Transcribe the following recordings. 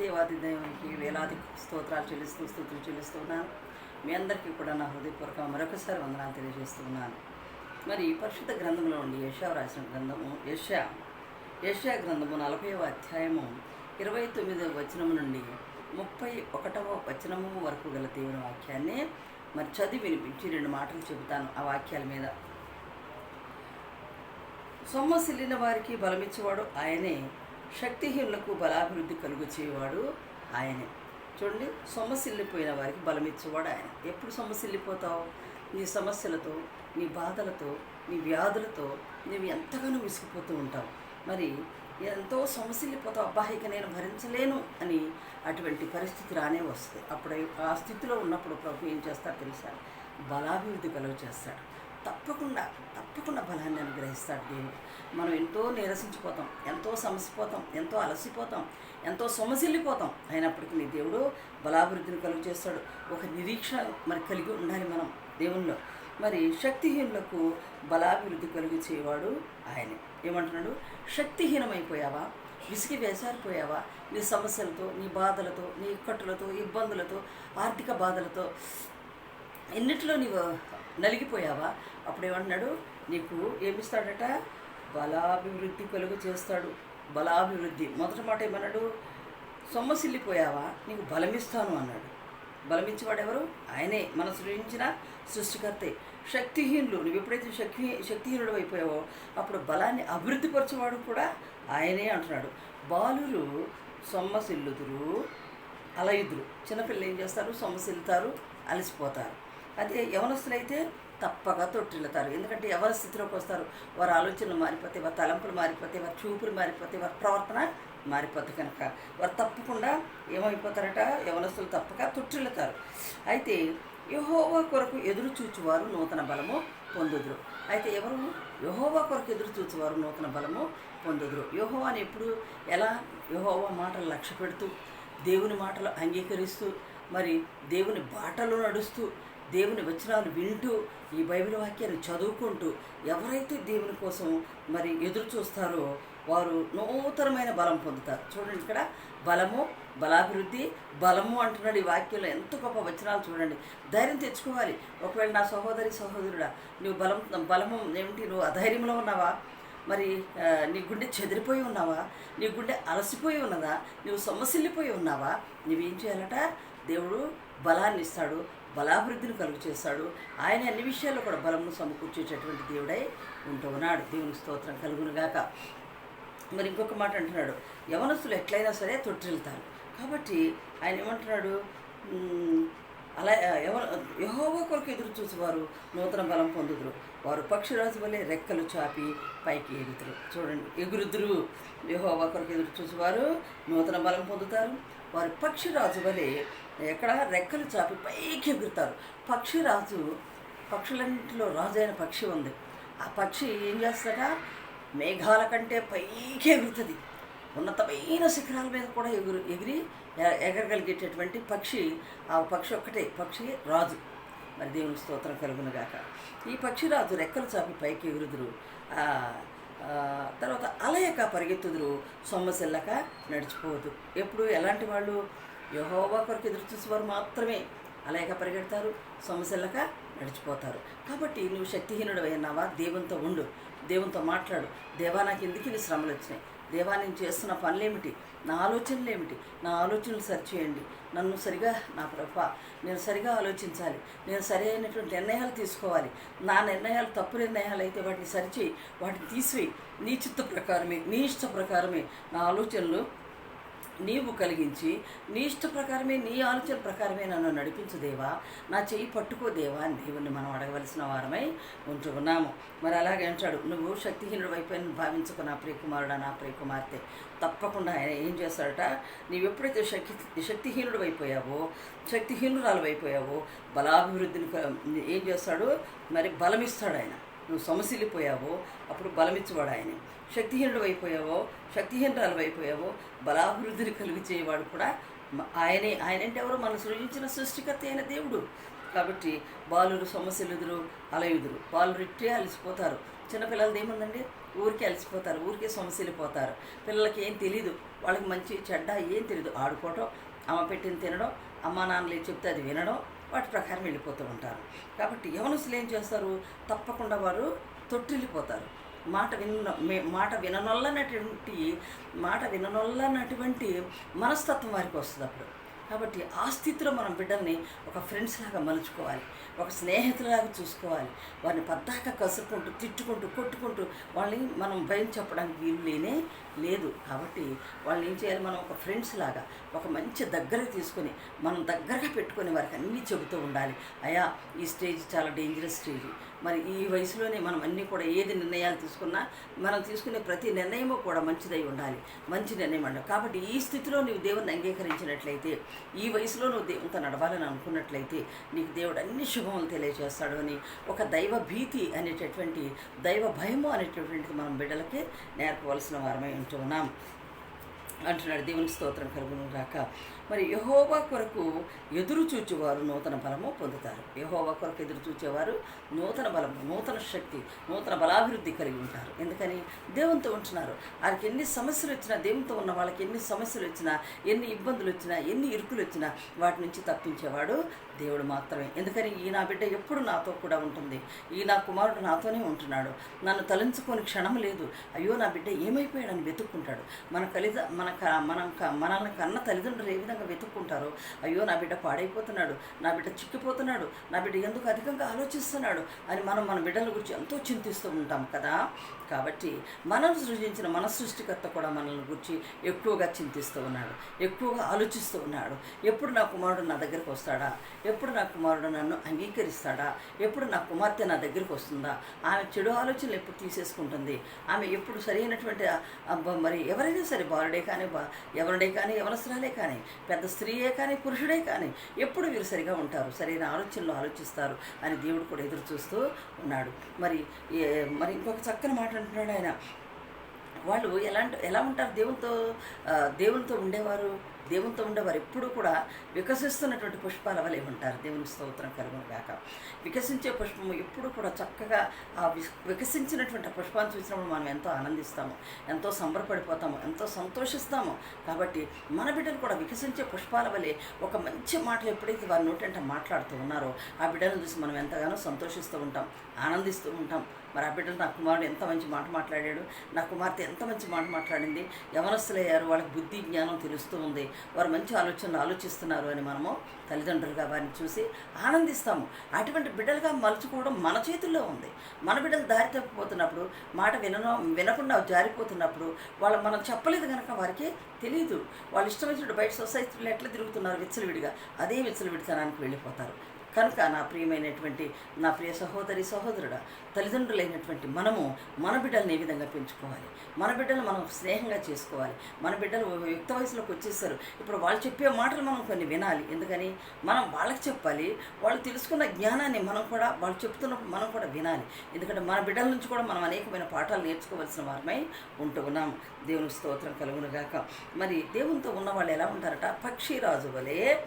దేవాది దేవునికి వేలాది స్తోత్రాలు చెల్లిస్తూ స్థుతులు చెల్లిస్తున్నాను మీ అందరికీ కూడా నా హృదయపూర్వక మరొకసారి వందనాలు తెలియజేస్తున్నాను. మరి ఈ పరిశుద్ధ గ్రంథంలో ఉండి యశా రాసిన గ్రంథము యశా యశా గ్రంథము నలభైవ అధ్యాయము ఇరవై తొమ్మిదవ వచనము నుండి ముప్పై ఒకటవ వచనము వరకు గల దేవుని వాక్యాన్ని మరి చదివి వినిపించి రెండు మాటలు చెబుతాను ఆ వాక్యాల మీద. సొమ్మసిల్లిన వారికి బలమిచ్చేవాడు ఆయనే. శక్తిహీనులకు బలాభివృద్ధి కలుగు చేయవాడు ఆయనే. చూడండి సొమ్మసిల్లిపోయిన వారికి బలమిచ్చేవాడు ఆయన. ఎప్పుడు సొమ్మసిల్లిపోతావు నీ సమస్యలతో నీ బాధలతో నీ వ్యాధులతో నువ్వు ఎంతగానో విసిగిపోతూ ఉంటావు. మరి ఎంతో సమస్యలిపోతావు అబ్బా ఇక నేను భరించలేను అని అటువంటి పరిస్థితి రానే వస్తుంది. అప్పుడు ఆ స్థితిలో ఉన్నప్పుడు ప్రభు ఏం చేస్తాడు తెలుసా? బలాభివృద్ధి కలుగు చేస్తాడు తప్పకుండా తప్పకుండా బలాన్ని అనుగ్రహిస్తాడు దేవుడు. మనం ఎంతో నీరసించిపోతాం ఎంతో సమసిపోతాం ఎంతో అలసిపోతాం ఎంతో సొమసిల్లిపోతాం. అయినప్పటికీ నీ దేవుడు బలాభివృద్ధిని కలుగు చేస్తాడు. ఒక నిరీక్షణ మరి కలిగి ఉండాలి మనం దేవుల్లో మరి శక్తిహీనులకు బలాభివృద్ధి కలుగు చేయవాడు ఆయనే. ఏమంటున్నాడు? శక్తిహీనమైపోయావా? విసిగి వేసారిపోయావా? నీ సమస్యలతో నీ బాధలతో నీ ఇక్కట్టులతో ఇబ్బందులతో ఆర్థిక బాధలతో ఎన్నిట్లో నీవు నలిగిపోయావా? అప్పుడు ఏమంటున్నాడు నీకు ఏమిస్తాడట? బలాభివృద్ధి కలుగు చేస్తాడు. బలాభివృద్ధి. మొదటి మాట ఏమన్నాడు? సొమ్మసిల్లిపోయావా? నీకు బలమిస్తాను అన్నాడు. బలమిచ్చేవాడు ఎవరు ఆయనే. మన సృజించిన సృష్టికర్తే. శక్తిహీనులు. నువ్వు ఎప్పుడైతే శక్తి శక్తిహీనుడు అయిపోయావో అప్పుడు బలాన్ని అభివృద్ధిపరచేవాడు కూడా ఆయనే అంటున్నాడు. బాలురు సొమ్మసిల్లుదురు అలయుదురు. చిన్నపిల్లలు ఏం చేస్తారు? సొమ్మసిల్లుతారు అలసిపోతారు. అదే యవనస్తులైతే తప్పగా తొట్టిల్లుతారు. ఎందుకంటే ఎవరి స్థితిలోకి వస్తారు? వారి ఆలోచనలు మారిపోతే వారి తలంపులు మారిపోతే వారి చూపులు మారిపోతే వారి ప్రవర్తన మారిపోద్ది కనుక. వారు తప్పకుండా ఏమైపోతారట? యవనస్తులు తప్పక తొట్టిల్లుతారు. అయితే యహోవా కొరకు ఎదురు చూచువారు నూతన బలము పొందుదురు. అయితే ఎవరు? యహోవా కొరకు ఎదురు చూచువారు నూతన బలము పొందుదురు. యహోవాని ఎప్పుడు ఎలా యహోవా మాటలు లక్ష్య పెడుతూ దేవుని మాటలు అంగీకరిస్తూ మరి దేవుని బాటలో నడుస్తూ దేవుని వచనాలు వింటూ ఈ బైబిల్ వాక్యాన్ని చదువుకుంటూ ఎవరైతే దేవుని కోసం మరి ఎదురు చూస్తారో వారు నూతనమైన బలం పొందుతారు. చూడండి ఇక్కడ బలము బలాభివృద్ధి బలము అంటున్నాడు ఈ వాక్యంలో. ఎంత గొప్ప వచనాలు చూడండి. ధైర్యం తెచ్చుకోవాలి. ఒకవేళ నా సహోదరి సహోదరుడా నువ్వు బలం బలము ఏమిటి? నువ్వు అధైర్యంలో ఉన్నావా? మరి నీ గుండె చెదిరిపోయి ఉన్నావా? నీ గుండె అలసిపోయి ఉన్నదా? నువ్వు సొమ్మసిల్లిపోయి ఉన్నావా? నువ్వేం చేయాలట? దేవుడు బలాన్ని ఇస్తాడు బలాభివృద్ధిని కలుగు చేస్తాడు ఆయన అన్ని విషయాల్లో కూడా బలమును సమకూర్చేటటువంటి దేవుడై ఉంటూ ఉన్నాడు. దేవుని స్తోత్రం కలుగునుగాక మరి ఇంకొక మాట అంటున్నాడు. యవనస్తులు ఎట్లయినా సరే తొట్టిల్తారు. కాబట్టి ఆయన ఏమంటున్నాడు? అలా ఎవరు యహోవా కొరకు ఎదురు చూసేవారు నూతన బలం పొందుదురు. వారు పక్షిరాజు వలె రెక్కలు చాపి పైకి ఎగుతురు చూడండి ఎగురుదురు. యహోవా కొరకు ఎదురు చూసేవారు నూతన బలం పొందుతారు. వారు పక్షిరాజు వలె ఎక్కడ రెక్కలు చాపి పైకి ఎగురుతారు. పక్షిరాజు పక్షులన్నింటిలో రాజు అయిన పక్షి ఉంది. ఆ పక్షి ఏం చేస్తాడ మేఘాల కంటే పైకి ఎగురుతుంది. ఉన్నతమైన శిఖరాల మీద కూడా ఎగురు ఎగిరి ఎగరగలిగేటటువంటి పక్షి ఆ పక్షి ఒక్కటే పక్షి రాజు. మరి దేవుని స్తోత్రం కలుగునగాక. ఈ పక్షి రాజు రెక్కలు చాపి పైకి ఎగురుదురు. తర్వాత అలయక పరిగెత్తుదురు. సొమ్మసిల్లక నడిచిపోదు. ఎప్పుడు? ఎలాంటి వాళ్ళు? యహోవా కొరకు ఎదురు చూసేవారు మాత్రమే. అలాగే పరిగెడతారు సొమ్మసిల్లక నడిచిపోతారు. కాబట్టి నువ్వు శక్తిహీనుడు అయినావా దేవునితో ఉండు దేవునితో మాట్లాడు. దేవా నాకు ఎందుకు నీ శ్రమలు వచ్చినాయి? దేవా నేను చేస్తున్న పనులేమిటి? నా ఆలోచనలు ఏమిటి నా ఆలోచనలు సరిచేయండి. నన్ను సరిగా నా ప్రభ నేను సరిగా ఆలోచించాలి. నేను సరి అయినటువంటి నిర్ణయాలు తీసుకోవాలి. నా నిర్ణయాలు తప్పు నిర్ణయాలు అయితే వాటిని సరిచేయి. వాటిని తీసివేయి. నీ చిత్త ప్రకారమే నీ ఇష్ట ప్రకారమే నా ఆలోచనలు నీవు కలిగించి నీ ఇష్ట ప్రకారమే నీ ఆలోచన ప్రకారమే నన్ను నడిపించు దేవా. నా చెయ్యి పట్టుకో దేవా అని దేవుణ్ణి మనం అడగవలసిన వారమై ఉంటూ ఉన్నాము. మరి అలాగే అంటాడు నువ్వు శక్తిహీనుడు అయిపోయిన భావించుకు నా ప్రియకుమారుడా నా ప్రియకుమార్తె. తప్పకుండా ఆయన ఏం చేస్తాడట నీవు ఎప్పుడైతే శక్తి శక్తిహీనుడు అయిపోయావో శక్తిహీనురాలు అయిపోయావో బలాభివృద్ధిని ఏం చేస్తాడు? మరి బలమిస్తాడు ఆయన. నువ్వు సొమసిల్లిపోయావో అప్పుడు బలమిచ్చేవాడు ఆయన. శక్తిహీనుడు అయిపోయావో శక్తిహీనరాలు అయిపోయావో బలాభివృద్ధిని కలుగు చేయవాడు కూడా ఆయనే ఆయన. అంటే ఎవరు? మనం సృజించిన సృష్టికర్త అయిన దేవుడు. కాబట్టి బాలురు సమస్యలుదురు అలయుదురు. బాలురు ఇట్టే అలసిపోతారు. చిన్నపిల్లలది ఏముందండి? ఊరికే అలసిపోతారు. ఊరికే సొమసిల్లిపోతారు. పిల్లలకి ఏం తెలియదు వాళ్ళకి మంచి చెడ్డ ఏం తెలియదు ఆడుకోవటం అమ్మ పెట్టిన తినడం అమ్మా నాన్నలు చెప్తే అది వినడం వాటి ప్రకారం వెళ్ళిపోతూ ఉంటారు. కాబట్టి యవనసులు ఏం చేస్తారు? తప్పకుండా వారు తొట్టిల్లిపోతారు. మాట విన్న మే- మాట విననొల్లనటువంటి మాట విననొల్లనటువంటి మనస్తత్వం వారికి వస్తుంది అప్పుడు కాబట్టి ఆ స్థితిలో మనం బిడ్డల్ని ఒక ఫ్రెండ్స్ లాగా మలుచుకోవాలి. ఒక స్నేహితులాగా చూసుకోవాలి. వారిని పద్దాక కసుకుంటూ తిట్టుకుంటూ కొట్టుకుంటూ వాళ్ళని మనం భయం చెప్పడానికి వీలు లేనే లేదు. కాబట్టి వాళ్ళని ఏం చేయాలి? మనం ఒక ఫ్రెండ్స్ లాగా ఒక మంచి దగ్గరకు తీసుకొని మనం దగ్గరగా పెట్టుకొని వారికి అన్నీ చెబుతూ ఉండాలి. అయా ఈ స్టేజ్ చాలా డేంజరస్ స్టేజ్ మరి ఈ వయసులోనే మనం అన్నీ కూడా ఏది నిర్ణయాలు తీసుకున్నా మనం తీసుకునే ప్రతి నిర్ణయము కూడా మంచిదై ఉండాలి. మంచి నిర్ణయం అండి కాబట్టి ఈ స్థితిలో నువ్వు దేవుని అంగీకరించినట్లయితే ఈ వయసులో నువ్వు దేవునితో నడవాలని అనుకున్నట్లయితే నీకు దేవుడు అన్ని శుభములు తెలియజేస్తాడు అని ఒక దైవ భీతి అనేటటువంటి దైవ భయము అనేటటువంటిది మనం బిడ్డలకి నేర్పవలసిన వారమై ఉంటున్నాం అంటున్నాడు. దేవునికి స్తోత్రం కలుగును రాక మరి యహోవా కొరకు ఎదురు చూచేవారు నూతన బలము పొందుతారు. యహోవా కొరకు ఎదురు చూచేవారు నూతన బలము నూతన శక్తి నూతన బలాభివృద్ధి కలిగి ఉంటారు. ఎందుకని? దేవునితో ఉంటున్నారు. వారికి ఎన్ని సమస్యలు వచ్చినా దేవునితో ఉన్న వాళ్ళకి ఎన్ని సమస్యలు వచ్చినా ఎన్ని ఇబ్బందులు వచ్చినా ఎన్ని ఇరుకులు వచ్చినా వాటి నుంచి తప్పించేవాడు దేవుడు మాత్రమే. ఎందుకని? ఈ నా బిడ్డ ఎప్పుడు నాతో కూడా ఉంటుంది. ఈ నా కుమారుడు నాతోనే ఉంటున్నాడు. నన్ను తలంచుకొని క్షణం లేదు. అయ్యో నా బిడ్డ ఏమైపోయాడని వెతుక్కుంటాడు. మన కలిద మన క- మనం మనల్ని కన్న తల్లిదండ్రులు ఏ విధంగా వెతుక్కుంటారో అయ్యో నా బిడ్డ పాడైపోతున్నాడు నా బిడ్డ చిక్కిపోతున్నాడు నా బిడ్డ ఎందుకు అధికంగా ఆలోచిస్తున్నాడు అని మనం మన బిడ్డల గురించి ఎంతో చింతిస్తూ ఉంటాం కదా. కాబట్టి మనం సృజించిన మన సృష్టికర్త కూడా మనల్ని గురించి ఎక్కువగా చింతిస్తూ ఉన్నాడు ఎక్కువగా ఆలోచిస్తూ ఉన్నాడు. ఎప్పుడు నా కుమారుడు నా దగ్గరికి వస్తాడా? ఎప్పుడు నా కుమారుడు నన్ను అంగీకరిస్తాడా? ఎప్పుడు నా కుమార్తె నా దగ్గరికి వస్తుందా? ఆమె చెడు ఆలోచనలు ఎప్పుడు తీసేసుకుంటుంది? ఆమె ఎప్పుడు సరైనటువంటి మరి ఎవరైనా సరే బాలుడే కానీ బా ఎవరుడే కానీ ఎవరసరాలే కానీ పెద్ద స్త్రీయే కానీ పురుషుడే కానీ ఎప్పుడు వీరు సరిగా ఉంటారు సరైన ఆలోచనలు ఆలోచిస్తారు అని దేవుడు కూడా ఎదురు చూస్తూ ఉన్నాడు. మరి ఏ- మరి ఇంకొక చక్కని మాట అంటున్నాడు ఆయన. వాళ్ళు ఎలాంటి ఎలా ఉంటారు దేవునితో దేవునితో ఉండేవారు? దేవునితో ఉండేవారు. ఎప్పుడూ కూడా వికసిస్తున్నటువంటి పుష్పాల వలె ఉంటారు దేవుని స్తోత్రం కలుగును గాక. వికసించే పుష్పము ఎప్పుడు కూడా చక్కగా ఆ వికసించినటువంటి పుష్పాన్ని చూసినప్పుడు మనం ఎంతో ఆనందిస్తాము. ఎంతో సంబరపడిపోతాము. ఎంతో సంతోషిస్తాము. కాబట్టి మన బిడ్డలు కూడా వికసించే పుష్పాల వలె ఒక మంచి మాటలు ఎప్పుడైతే వారి నోటంటే మాట్లాడుతూ ఉన్నారో ఆ బిడ్డలను చూసి మనం ఎంతగానో సంతోషిస్తూ ఉంటాం. ఆనందిస్తూ ఉంటాం. మరి ఆ బిడ్డలు నా కుమారుడు ఎంత మంచి మాట మాట్లాడాడు? నా కుమార్తె ఎంత మంచి మాట మాట్లాడింది? యవనస్తులయ్యారు. వాళ్ళకి బుద్ధి జ్ఞానం తెలుస్తూ ఉంది. వారు మంచి ఆలోచనలు ఆలోచిస్తున్నారు అని మనము తల్లిదండ్రులుగా వారిని చూసి ఆనందిస్తాము. అటువంటి బిడ్డలుగా మలుచుకోవడం మన చేతుల్లో ఉంది. మన బిడ్డలు దారి తప్పిపోతున్నప్పుడు మాట వినను వినకుండా జారిపోతున్నప్పుడు వాళ్ళు మనం చెప్పలేదు కనుక వారికి తెలియదు వాళ్ళు ఇష్టం వచ్చినట్టు బయట సొసైటీలో ఎట్లా తిరుగుతున్నారు విచ్చలవిడిగా అదే విచ్చలవిడితనానికి వెళ్ళిపోతారు. కనుక నా ప్రియమైనటువంటి నా ప్రియ సహోదరి సహోదరుడ తల్లిదండ్రులైనటువంటి మనము మన బిడ్డలను ఏ విధంగా పెంచుకోవాలి? మన బిడ్డలు మనం స్నేహంగా చేసుకోవాలి. మన బిడ్డలు యుక్త వయసులోకి వచ్చేస్తారు ఇప్పుడు వాళ్ళు చెప్పే మాటలు మనం కొన్ని వినాలి. ఎందుకని? మనం వాళ్ళకి చెప్పాలి. వాళ్ళు తెలుసుకున్న జ్ఞానాన్ని మనం కూడా వాళ్ళు చెప్తున్నప్పుడు మనం కూడా వినాలి. ఎందుకంటే మన బిడ్డల నుంచి కూడా మనం అనేకమైన పాఠాలు నేర్చుకోవాల్సిన వారమై ఉంటూ ఉన్నాం. దేవుని స్తోత్రం కలుగునుగాక మరి దేవునితో ఉన్న వాళ్ళు ఎలా ఉంటారట? పక్షిరాజు వలె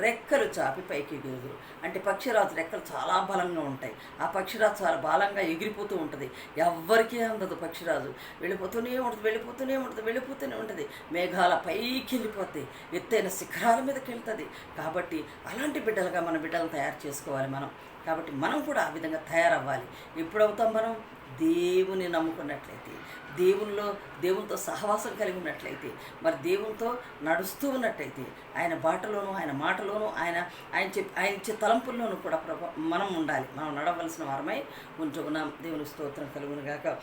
రెక్కలు చాపి పైకి ఎగురు అంటే పక్షిరాజు రెక్కలు చాలా బలంగా ఉంటాయి. ఆ పక్షిరాజు చాలా బలంగా ఎగిరిపోతూ ఉంటుంది. ఎవ్వరికీ అందదు పక్షిరాజు. వెళ్ళిపోతూనే ఉంటుంది వెళ్ళిపోతూనే ఉంటుంది వెళ్ళిపోతూనే ఉంటుంది. మేఘాల పైకి వెళ్ళిపోతాయి ఎత్తైన శిఖరాల మీదకి వెళ్తుంది. కాబట్టి అలాంటి బిడ్డలుగా మన బిడ్డలను తయారు చేసుకోవాలి మనం. కాబట్టి మనం కూడా ఆ విధంగా తయారవ్వాలి. ఎప్పుడవుతాం మనం? దేవుని నమ్ముకున్నట్లయితే దేవునిలో దేవునితో సహవాసం కలిగి ఉన్నట్లయితే మరి దేవునితో నడుస్తూ ఉన్నట్లయితే ఆయన బాటలోనూ ఆయన మాటలోనూ ఆయన ఆయన చెప్ ఆయన ఇచ్చే తలంపుల్లోనూ కూడా ప్రభ మనం ఉండాలి. మనం నడవలసిన వారమై ఉంచుకున్నాం దేవుని స్తోత్రం కలుగును గాక.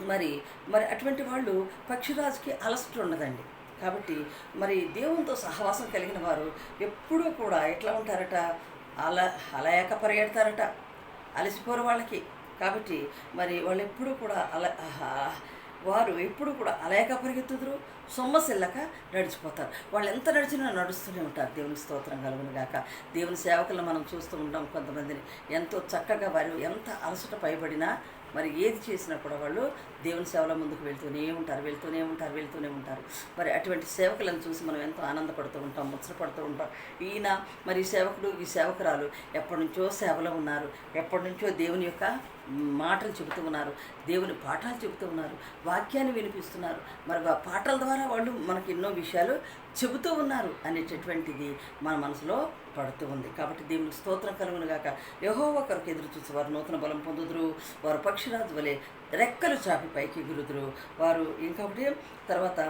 మరి మరి అటువంటి వాళ్ళు పక్షిరాజుకి అలసట ఉండదండి. కాబట్టి మరి దేవునితో సహవాసం కలిగిన వారు ఎప్పుడూ కూడా ఎట్లా ఉంటారట? అల అలయాక పరిగెడతారట. అలసిపోరు వాళ్ళకి. కాబట్టి మరి వాళ్ళు ఎప్పుడూ కూడా అల వారు ఎప్పుడు కూడా అలయక పరిగెత్తుదురు సొమ్మసిల్లక నడిచిపోతారు. వాళ్ళు ఎంత నడిచినా నడుస్తూనే ఉంటారు. దేవుని స్తోత్రం కలుగును గాక. దేవుని సేవకులను మనం చూస్తూ ఉంటాం కొంతమందిని. ఎంతో చక్కగా వారు ఎంత అలసట పైబడినా మరి ఏది చేసినా కూడా వాళ్ళు దేవుని సేవల ముందుకు వెళ్తూనే ఉంటారు వెళ్తూనే ఉంటారు వెళ్తూనే ఉంటారు. మరి అటువంటి సేవకులను చూసి మనం ఎంతో ఆనందపడుతూ ఉంటాం ముచ్చటపడుతూ ఉంటాం. ఈయన మరి ఈ సేవకుడు ఈ సేవకురాలు ఎప్పటి నుంచో సేవలో ఉన్నారు. ఎప్పటి నుంచో దేవుని యొక్క మాటలు చెబుతూ ఉన్నారు. దేవుని పాఠాలు చెబుతూ ఉన్నారు. వాక్యాన్ని వినిపిస్తున్నారు. మరి ఆ పాటల ద్వారా వాళ్ళు మనకి ఎన్నో విషయాలు చెబుతూ ఉన్నారు అనేటటువంటిది మన మనసులో పడుతూ ఉంది. కాబట్టి దేవుని స్తోత్రం కలుగును గాక. యహో ఒకరికి ఎదురు చూసి వారు నూతన బలం పొందుదురు. వారు పక్షిరాజు వలె రెక్కలు చాపి పైకి ఎగురుదురు వారు ఇంకొకటి తర్వాత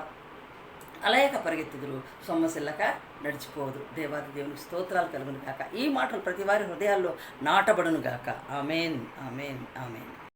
అలయక పరిగెత్తుదురు. సొమ్మసిల్లక నడిచిపోదురు దేవాది దేవునికి స్తోత్రాలు కలుగును గాక. ఈ మాటలు ప్రతి వారి హృదయాల్లో నాటబడును గాక. Amen amen amen.